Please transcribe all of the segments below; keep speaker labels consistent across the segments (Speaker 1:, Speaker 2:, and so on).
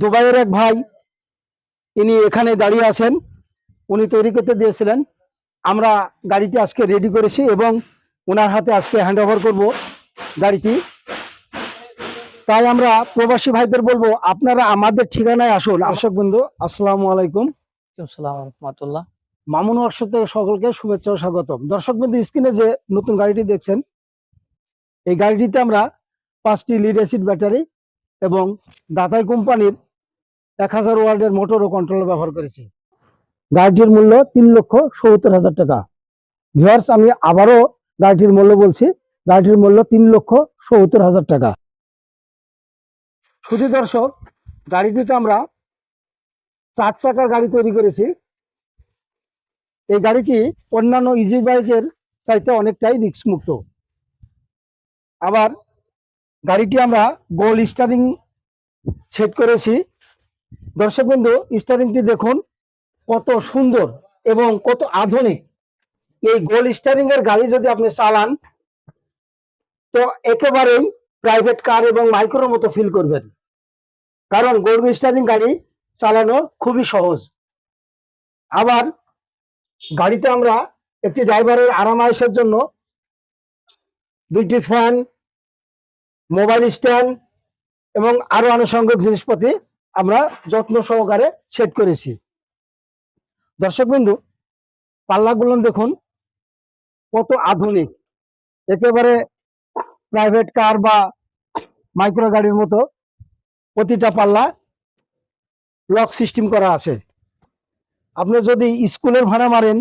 Speaker 1: দুবাইয়ের এক ভাই ইনি এখানে দাঁড়িয়ে আছেন। উনি তৈরি করতে দিয়েছিলেন। আমরা গাড়িটি আজকে রেডি করেছি এবং ওনার হাতে আজকে হ্যান্ড ওভার করব গাড়িটি। তাই আমরা প্রবাসী ভাইদের বলব আপনারা আমাদের ঠিকানায় আসুন। দর্শক বন্ধু আসসালামু আলাইকুম।
Speaker 2: আসসালামু রহমতুল্লাহ।
Speaker 1: মামুন ওয়ার্কশপ থেকে সকলকে শুভেচ্ছা ও স্বাগতম। দর্শক বিন্দু স্ক্রিনে যে নতুন গাড়িটি দেখছেন এই গাড়িটিতে আমরা পাঁচটি লিড অ্যাসিড ব্যাটারি এবং দাতাই কোম্পানির এক হাজার ওয়ার্ডের মোটর ও কন্ট্রোলার ব্যবহার করেছি। গাড়িটির মূল্য তিন লক্ষ সত্তর হাজার টাকা। ভিউয়ার্স আমি আবারও গাড়িটির মূল্য বলছি, গাড়িটির মূল্য তিন লক্ষ সত্তর হাজার টাকা। শুধু দর্শক, গাড়িটিতে আমরা চার চাকার গাড়ি তৈরি করেছি। এই গাড়িটি অন্যান্য ইজি বাইকের চাইতে অনেকটাই রিস্ক মুক্ত আবার গাড়িটি আমরা গোল স্টারিং সেট করেছি। দর্শক বিন্দু স্টারিংটি দেখুন, কত সুন্দর এবং কত আধুনিক। এই গোল স্টারিং এর গাড়ি যদি আপনি চালান, তো একেবারেই প্রাইভেট কার এবং মাইক্রোর মতো ফিল করবেন। কারণ গোল স্টারিং গাড়ি চালানো খুবই সহজ। আবার গাড়িতে আমরা একটি ড্রাইভারের আরামায়েশের জন্য দুইটি ফ্যান মোবাইল স্ট্যান্ড এবং আরও আনুষঙ্গিক জিনিসপাতি আমরা যত্ন সহকারে সেট করেছি। দর্শক বিন্দু পাল্লাগুলো দেখুন, কত আধুনিক। একেবারে প্রাইভেট কার বা মাইক্রো গাড়ির মতো প্রতিটা পাল্লা লক সিস্টেম করা আছে। আপনি যদি স্কুলের ভাড়া মারেন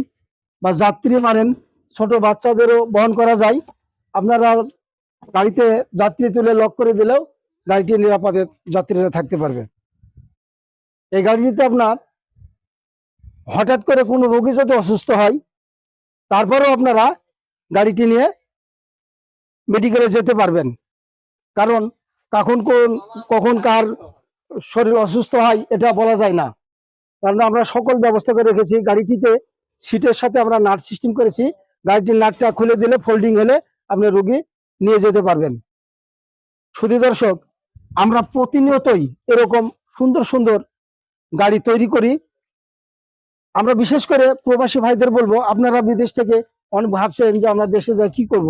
Speaker 1: বা যাত্রী মারেন, ছোট বাচ্চাদেরও বহন করা যায়। আপনারা গাড়িতে যাত্রী তুলে লক করে দিলেও গাড়িটি নিরাপদে যাত্রীরা থাকতে পারবে। এই গাড়িটিতে আপনার হঠাৎ করে কোনো রোগী যদি অসুস্থ হয়, তারপরেও আপনারা গাড়িটি নিয়ে মেডিকেলে যেতে পারবেন। কারণ কখন কোন, কখন কার শরীর অসুস্থ হয় এটা বলা যায় না। কারণ আমরা সকল ব্যবস্থা করে রেখেছি, গাড়িটিতে সিটের সাথে আমরা নাট সিস্টেম করেছি, গাড়িটির নাটটা খুলে দিলে ফোল্ডিং হলে আপনি রোগী নিয়ে যেতে পারবেন। শুধু দর্শক, আমরা প্রতিনিয়তই এরকম সুন্দর সুন্দর গাড়ি তৈরি করি। আমরা বিশেষ করে প্রবাসী ভাইদের বলব, আপনারা বিদেশ থেকে অনেক ভাবছেন যে আমরা দেশে যাই, কি করব।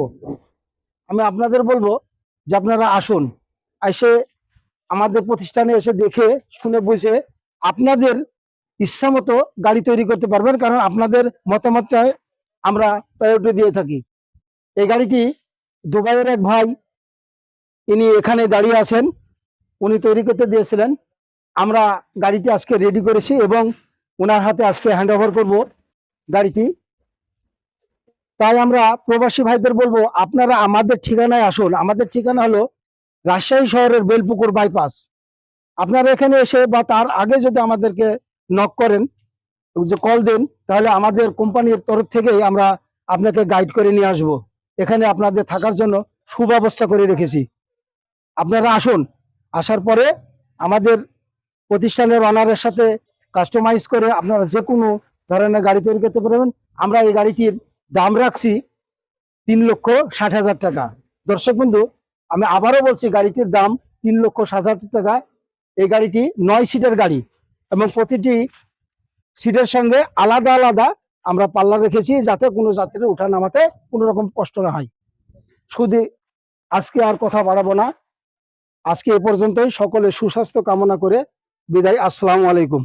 Speaker 1: আমি আপনাদের বলব যে আপনারা আসুন, এসে আমাদের প্রতিষ্ঠানে এসে দেখে, শুনে বুঝে আপনাদের ইচ্ছা মতো গাড়ি তৈরি করতে পারবেন, কারণ আপনাদের মতামতটা আমরা প্রায়োরিটি দিয়ে থাকি। এই গাড়িটি দুবাইয়ের এক ভাই, ইনি এখানে দাঁড়িয়ে আছেন, উনি তৈরি করতে দিয়েছিলেন। আমরা গাড়িটি আজকে রেডি করেছি এবং ওনার হাতে আজকে হ্যান্ড ওভার করব গাড়িটি। তাই আমরা প্রবাসী ভাইদের বলব, আপনারা আমাদের ঠিকানায় আসুন। আমাদের ঠিকানা হলো রাজশাহী শহরের বেলপুকুর বাইপাস আপনারা এখানে এসে বা তার আগে যদি আমাদেরকে নক করেন, যে কল দেন, তাহলে আমাদের কোম্পানির তরফ থেকেই আমরা আপনাকে গাইড করে নিয়ে আসব। এখানে আপনাদের থাকার জন্য সুব্যবস্থা করে রেখেছি। আপনারা আসুন। আসার পরে আমাদের প্রতিষ্ঠানের অনারের সাথে কাস্টমাইজ করে আপনারা যে কোনো ধরনের গাড়ি তৈরি করতে পারবেন। আমরা এই গাড়িটির দাম রাখছি তিন লক্ষ ষাট হাজার টাকা। দর্শক বন্ধু, আমি আবারও বলছি, গাড়িটির দাম তিন লক্ষ ষাট হাজার টাকা। এই গাড়িটি নয় সিটের গাড়ি এবং প্রতিটি সিটের সঙ্গে আলাদা আলাদা আমরা পাল্লা রেখেছি যাতে কোনো যাত্রীর উঠা নামাতে কোনো রকম কষ্ট না হয়। শুধু আজকে আর কথা বাড়াবো না। আজকে এ পর্যন্তই। সকলে সুস্বাস্থ্য কামনা করে বিদায় আসসালামু আলাইকুম।